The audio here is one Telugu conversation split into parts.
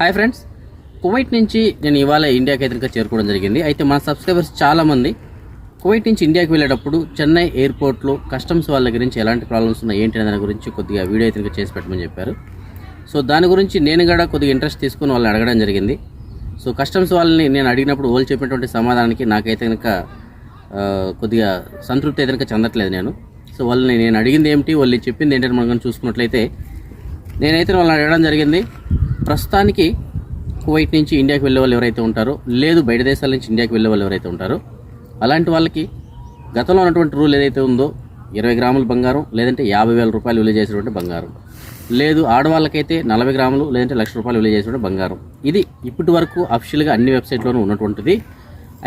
Hi friends. కువైట్ నుంచి నేను ఇవాళ ఇండియాకి అయితే చేరుకోవడం జరిగింది. అయితే మన సబ్స్క్రైబర్స్ చాలామంది కువైట్ నుంచి ఇండియాకి వెళ్ళేటప్పుడు చెన్నై ఎయిర్పోర్ట్లో కస్టమ్స్ వాళ్ళ గురించి ఎలాంటి ప్రాబ్లమ్స్ ఉన్నాయి ఏంటి దాని గురించి కొద్దిగా వీడియో అయితే చేసి పెట్టమని చెప్పారు. సో దాని గురించి నేను కూడా కొద్దిగా ఇంట్రెస్ట్ తీసుకుని వాళ్ళని అడగడం జరిగింది. సో కస్టమ్స్ వాళ్ళని నేను అడిగినప్పుడు వాళ్ళు చెప్పినటువంటి సమాధానానికి నాకైతే కనుక కొద్దిగా సంతృప్తి అయితే కనుక చెందట్లేదు నేను. సో వాళ్ళని నేను అడిగింది ఏమిటి వాళ్ళు చెప్పింది ఏంటని మనం చూసుకున్నట్లయితే నేనైతే వాళ్ళని అడగడం జరిగింది. ప్రస్తుతానికి కువైట్ నుంచి ఇండియాకి వెళ్ళే వాళ్ళు ఎవరైతే ఉంటారో లేదు బయట దేశాల నుంచి ఇండియాకి వెళ్ళే వాళ్ళు ఎవరైతే ఉంటారో అలాంటి వాళ్ళకి గతంలో ఉన్నటువంటి రూల్ ఏదైతే ఉందో ఇరవై గ్రాముల బంగారం లేదంటే యాభై వేల రూపాయలు విలువ చేసినటువంటి బంగారం. లేదు ఆడవాళ్ళకైతే నలభై గ్రాములు లేదంటే లక్ష రూపాయలు విలువ చేసినటువంటి బంగారం. ఇది ఇప్పటి వరకు అఫిషియల్గా అన్ని వెబ్సైట్లోనూ ఉన్నటువంటిది.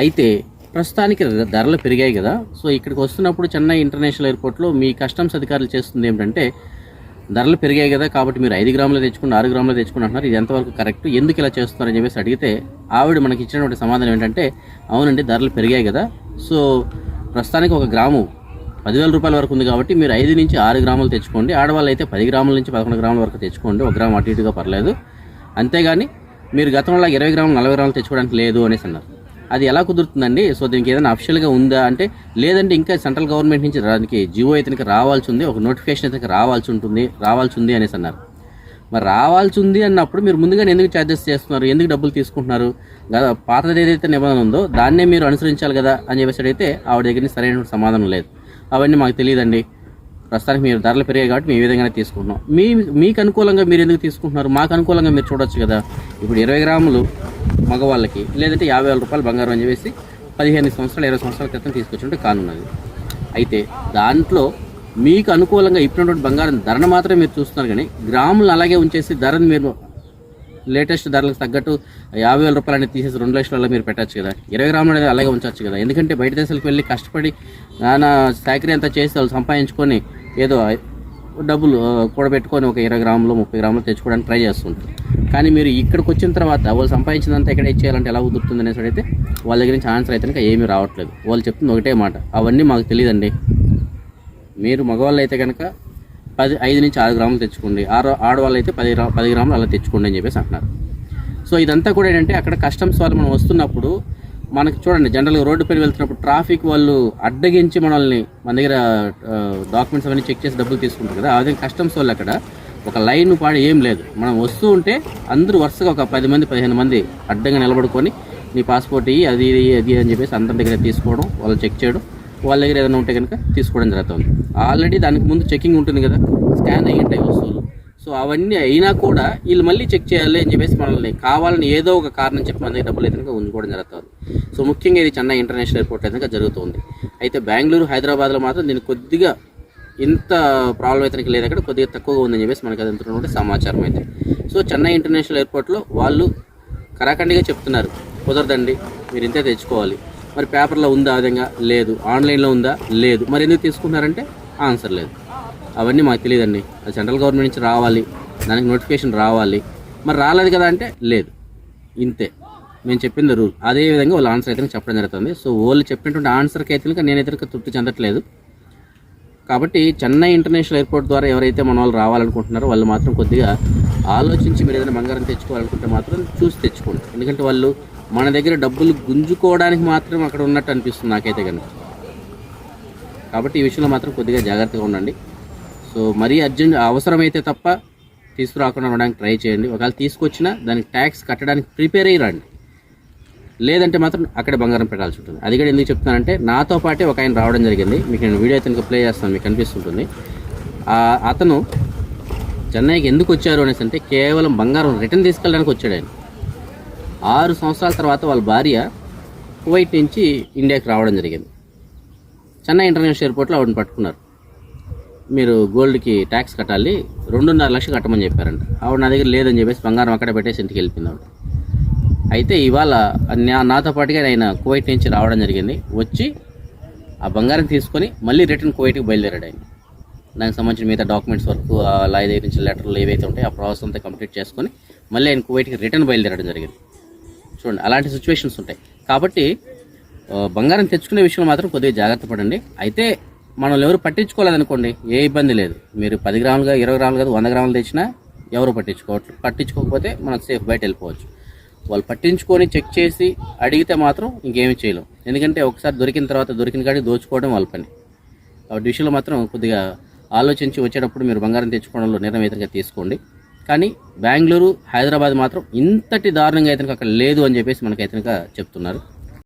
అయితే ప్రస్తుతానికి ధరలు పెరిగాయి కదా. సో ఇక్కడికి వస్తున్నప్పుడు చెన్నై ఇంటర్నేషనల్ ఎయిర్పోర్ట్లో మీ కస్టమ్స్ అధికారులు చేస్తుంది ఏమిటంటే ధరలు పెరిగాయి కదా కాబట్టి మీరు ఐదు గ్రాములు తెచ్చుకుని ఆరు గ్రాములు తెచ్చుకుని అంటున్నారు. ఇది ఎంతవరకు కరెక్ట్? ఎందుకు ఇలా చేస్తున్నారని చెప్పేసి అడిగితే ఆవిడ మనకి ఇచ్చినటువంటి సమాధానం ఏంటంటే అవునండి ధరలు పెరిగాయి కదా. సో ప్రస్తుతానికి ఒక గ్రాము పదివేల రూపాయల వరకు ఉంది కాబట్టి మీరు ఐదు నుంచి ఆరు గ్రాములు తెచ్చుకోండి. ఆడవాళ్ళు అయితే పది గ్రాముల నుంచి పదకొండు గ్రాముల వరకు తెచ్చుకోండి. ఒక గ్రాము అటు ఇటుగా పర్లేదు. అంతేగాని మీరు గతంలో ఇరవై గ్రాములు నలభై గ్రాములు తెచ్చుకోవడానికి లేదు అనేసి అన్నారు. అది ఎలా కుదురుతుందండి? సో దీనికి ఏదైనా అఫిషియల్గా ఉందా? అంటే లేదంటే ఇంకా సెంట్రల్ గవర్నమెంట్ నుంచి దానికి జియో ఇతనికి రావాల్సి ఉంది ఒక నోటిఫికేషన్ ఇతనికి రావాల్సి ఉంటుంది రావాల్సి ఉంది అనేసి అన్నారు. మరి రావాల్సి ఉంది అన్నప్పుడు మీరు ముందుగానే ఎందుకు ఛార్జెస్ చేస్తున్నారు? ఎందుకు డబ్బులు తీసుకుంటున్నారు? పాతది ఏదైతే నిబంధన ఉందో దాన్నే మీరు అనుసరించాలి కదా అని చెప్పేసి అడిగితే ఆవిడ దగ్గర సరైన సమాధానం లేదు. అవన్నీ మాకు తెలియదండి. ప్రస్తుతానికి మీరు ధరలు పెరిగాయి కాబట్టి మేము ఈ విధంగానే తీసుకుంటున్నాం. మీ మీకు అనుకూలంగా మీరు ఎందుకు తీసుకుంటున్నారు? మాకు అనుకూలంగా మీరు చూడొచ్చు కదా. ఇప్పుడు ఇరవై గ్రాములు మగవాళ్ళకి లేదంటే యాభై వేల రూపాయలు బంగారం అని చెప్పేసి పదిహేను సంవత్సరాలు ఇరవై సంవత్సరాల క్రితం తీసుకొచ్చుంటే కానున్నది. అయితే దాంట్లో మీకు అనుకూలంగా ఇప్పుడున్నటువంటి బంగారం ధరను మాత్రమే మీరు చూస్తున్నారు కానీ గ్రాములు అలాగే ఉంచేసి ధరను మీరు లేటెస్ట్ ధరలకు తగ్గట్టు యాభై వేల రూపాయలు అనేది తీసేసి రెండు లక్షల మీరు పెట్టచ్చు కదా. ఇరవై గ్రాములు అనేది అలాగే ఉంచవచ్చు కదా. ఎందుకంటే బయట దేశాలకు వెళ్ళి కష్టపడి నానా సాకరీ అంతా చేసి వాళ్ళు సంపాదించుకొని ఏదో డబ్బులు కూడబెట్టుకొని ఒక ఇరవై గ్రాములు ముప్పై గ్రాములు తెచ్చుకోవడానికి ట్రై చేస్తుంటారు. కానీ మీరు ఇక్కడికి వచ్చిన తర్వాత వాళ్ళు సంపాదించినంత ఎక్కడ ఇచ్చేయాలంటే ఎలా కుదురుతుంది అనేసి అడిగితే వాళ్ళ దగ్గర నుంచి ఆన్సర్ అయితే ఏమీ రావట్లేదు. వాళ్ళు చెప్తుంది ఒకటే మాట అవన్నీ మాకు తెలియదండి. మీరు మగవాళ్ళు అయితే కనుక పది ఐదు నుంచి ఆరు గ్రాములు తెచ్చుకోండి. ఆరు ఆడవాళ్ళు అయితే పది గ్రా పది గ్రాములు అలా తెచ్చుకోండి అని చెప్పేసి అంటున్నారు. సో ఇదంతా కూడా ఏంటంటే అక్కడ కస్టమ్స్ వాళ్ళు మనం వస్తున్నప్పుడు మనకి చూడండి జనరల్గా రోడ్డు పైన వెళ్తున్నప్పుడు ట్రాఫిక్ వాళ్ళు అడ్డగించి మనల్ని మన దగ్గర డాక్యుమెంట్స్ అవన్నీ చెక్ చేసి డబ్బులు తీసుకుంటారు కదా. అదే కస్టమ్స్ వాళ్ళు అక్కడ ఒక లైన్ పాడు ఏం లేదు. మనం వస్తూ ఉంటే అందరూ వరుసగా ఒక పది మంది పదిహేను మంది అడ్డంగా నిలబడుకొని నీ పాస్పోర్ట్ ఇవి అది ఇది అది అని చెప్పేసి అందరి దగ్గర తీసుకోవడం వాళ్ళు చెక్ చేయడం వాళ్ళ దగ్గర ఏదైనా ఉంటే కనుక తీసుకోవడం జరుగుతుంది. ఆల్రెడీ దానికి ముందు చెకింగ్ ఉంటుంది కదా. స్కాన్ అయ్యి ఉంటాయి వస్తువులు. సో అవన్నీ అయినా కూడా వీళ్ళు మళ్ళీ చెక్ చేయాలి అని చెప్పేసి మనల్ని కావాలని ఏదో ఒక కారణం చెప్పి మన దగ్గర డబ్బులు అయితే ఉంచుకోవడం జరుగుతుంది. సో ముఖ్యంగా ఇది చెన్నై ఇంటర్నేషనల్ ఎయిర్పోర్ట్ అయితే జరుగుతుంది. అయితే బెంగళూరు హైదరాబాద్లో మాత్రం దీనికి కొద్దిగా ఇంత ప్రాబ్లం అయితే లేదు. అక్కడ కొద్దిగా తక్కువగా ఉందని చెప్పేసి మనకు అది సమాచారం అయితే. సో చెన్నై ఇంటర్నేషనల్ ఎయిర్పోర్ట్లో వాళ్ళు కరాఖండిగా చెప్తున్నారు. కుదరదండి మీరు ఇంతే తెచ్చుకోవాలి. మరి పేపర్లో ఉందా ఆ విధంగా? లేదు. ఆన్లైన్లో ఉందా? లేదు. మరి ఎందుకు తీసుకున్నారంటే ఆన్సర్ లేదు. అవన్నీ మాకు తెలియదండి అది సెంట్రల్ గవర్నమెంట్ నుంచి రావాలి. దానికి నోటిఫికేషన్ రావాలి. మరి రాలేదు కదా అంటే లేదు. ఇంతే. మేము చెప్పింది రూల్. అదే విధంగా వాళ్ళు ఆన్సర్ అయితే చెప్పడం జరుగుతుంది. సో వాళ్ళు చెప్పినటువంటి ఆన్సర్కి అయితే నేనైతే తృప్తి చెందట్లేదు. కాబట్టి చెన్నై ఇంటర్నేషనల్ ఎయిర్పోర్ట్ ద్వారా ఎవరైతే మన వాళ్ళు రావాలనుకుంటున్నారో వాళ్ళు మాత్రం కొద్దిగా ఆలోచించి మీరు ఏదైనా బంగారం తెచ్చుకోవాలనుకుంటే మాత్రం చూసి తెచ్చుకోండి. ఎందుకంటే వాళ్ళు మన దగ్గర డబ్బులు గుంజుకోవడానికి మాత్రం అక్కడ ఉన్నట్టు అనిపిస్తుంది నాకైతే కనుక. కాబట్టి ఈ విషయంలో మాత్రం కొద్దిగా జాగ్రత్తగా ఉండండి. సో మరీ అర్జెంట్ అవసరమైతే తప్ప తీసుకురాకుండా ఉండడానికి ట్రై చేయండి. ఒకవేళ తీసుకొచ్చినా దానికి ట్యాక్స్ కట్టడానికి ప్రిపేర్ అయ్యి రండి. లేదంటే మాత్రం అక్కడే బంగారం పెట్టాల్సి ఉంటుంది. అది కూడా ఎందుకు చెప్తున్నానంటే నాతో పాటే ఒక ఆయన రావడం జరిగింది. మీకు నేను వీడియో అయితే ప్లే చేస్తాను మీకు కనిపిస్తుంటుంది అతను చెన్నైకి ఎందుకు వచ్చారు అనేసి అంటే కేవలం బంగారం రిటర్న్ తీసుకెళ్ళడానికి వచ్చాడు ఆయన. ఆరు సంవత్సరాల తర్వాత వాళ్ళ భార్య కువైట్ నుంచి ఇండియాకి రావడం జరిగింది. చెన్నై ఇంటర్నేషనల్ ఎయిర్పోర్ట్లో ఆవిడని పట్టుకున్నారు. మీరు గోల్డ్కి ట్యాక్స్ కట్టాలి రెండున్నర లక్షలు కట్టమని చెప్పారంట. ఆవిడ నా దగ్గర లేదని చెప్పేసి బంగారం అక్కడే పెట్టేసి ఇంటికి వెళ్ళిపోయింది ఆవిడ. అయితే ఇవాళ నా- నాతో పాటుగా ఆయన కువైట్ నుంచి రావడం జరిగింది. వచ్చి ఆ బంగారం తీసుకొని మళ్ళీ రిటర్న్ కువైట్కి బయలుదేరాడు ఆయన. దానికి సంబంధించిన మిగతా డాక్యుమెంట్స్ వరకు ఆ లాయర్ దగ్గర నుంచి లెటర్లు ఏవైతే ఉంటాయో ఆ ప్రాసెస్ అంతా కంప్లీట్ చేసుకొని మళ్ళీ ఆయన కువైట్కి రిటర్న్ బయలుదేరడం జరిగింది. చూడండి అలాంటి సిచ్యువేషన్స్ ఉంటాయి. కాబట్టి బంగారం తెచ్చుకునే విషయంలో మాత్రం కొద్దిగా జాగ్రత్త పడండి. అయితే మనల్ని ఎవరు పట్టించుకోలేదనుకోండి ఏ ఇబ్బంది లేదు. మీరు పది గ్రాములుగా ఇరవై గ్రాములు కాదు వంద గ్రాములు తెచ్చినా ఎవరు పట్టించుకోవట్లేదు పట్టించుకోకపోతే మనం సేఫ్ బయట వెళ్ళిపోవచ్చు. వాళ్ళు పట్టించుకొని చెక్ చేసి అడిగితే మాత్రం ఇంకేమీ చేయలేం. ఎందుకంటే ఒకసారి దొరికిన తర్వాత దొరికిన కాడికి దోచుకోవడం వాళ్ళ పని. కాబట్టి విషయంలో మాత్రం కొద్దిగా ఆలోచించి వచ్చేటప్పుడు మీరు బంగారం తెచ్చుకోవడంలో నిర్ణయం అయితే తీసుకోండి. కానీ బెంగళూరు హైదరాబాద్ మాత్రం ఇంతటి దారుణంగా అయితే అక్కడ లేదు అని చెప్పేసి మనకైతే చెప్తున్నారు.